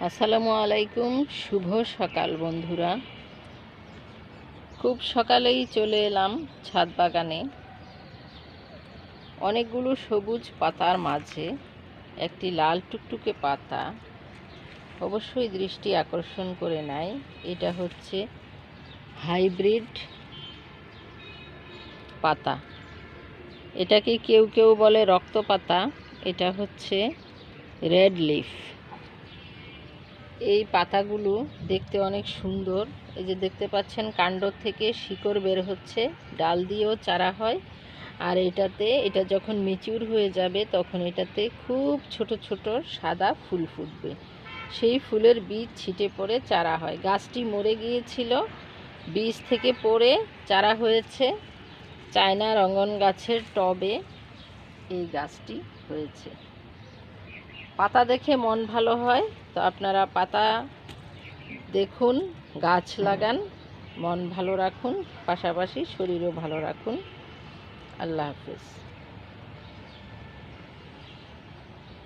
আসসালামু আলাইকুম, শুভ সকাল বন্ধুরা। খুব সকালেই চলে এলাম ছাদ বাগানে। অনেকগুলো সবুজ পাতার মাঝে একটি লাল টুকটুকে পাতা। অবশ্যই দৃষ্টি আকর্ষণ করে নেয় এটা হচ্ছে হাইব্রিড পাতা। এটাকে কেউ কেউ বলে রক্ত পাতা এটা হচ্ছে রেড লিফ। এই পাতাগুলো দেখতে অনেক সুন্দর। এই যে দেখতে পাচ্ছেন কাণ্ড থেকে শিকড় বের হচ্ছে, ডাল দিয়েও চারা হয়। আর এটাতে, এটা যখন মেচিউর হয়ে যাবে, তখন এটাতে খুব ছোট ছোট সাদা ফুল ফুটবে। সেই ফুলের বীজ ছিটে পড়ে চারা হয়। গাছটি মরে গিয়েছিল, বীজ থেকে পড়ে চারা হয়েছে। চায়না রঙন গাছের টবে এই গাছটি হয়েছে। পাতা দেখে মন ভালো হয়, তো আপনারা পাতা দেখুন, গাছ লাগান, মন ভালো রাখুন, পাশাপাশি শরীরও ভালো রাখুন। আল্লাহ হাফেজ।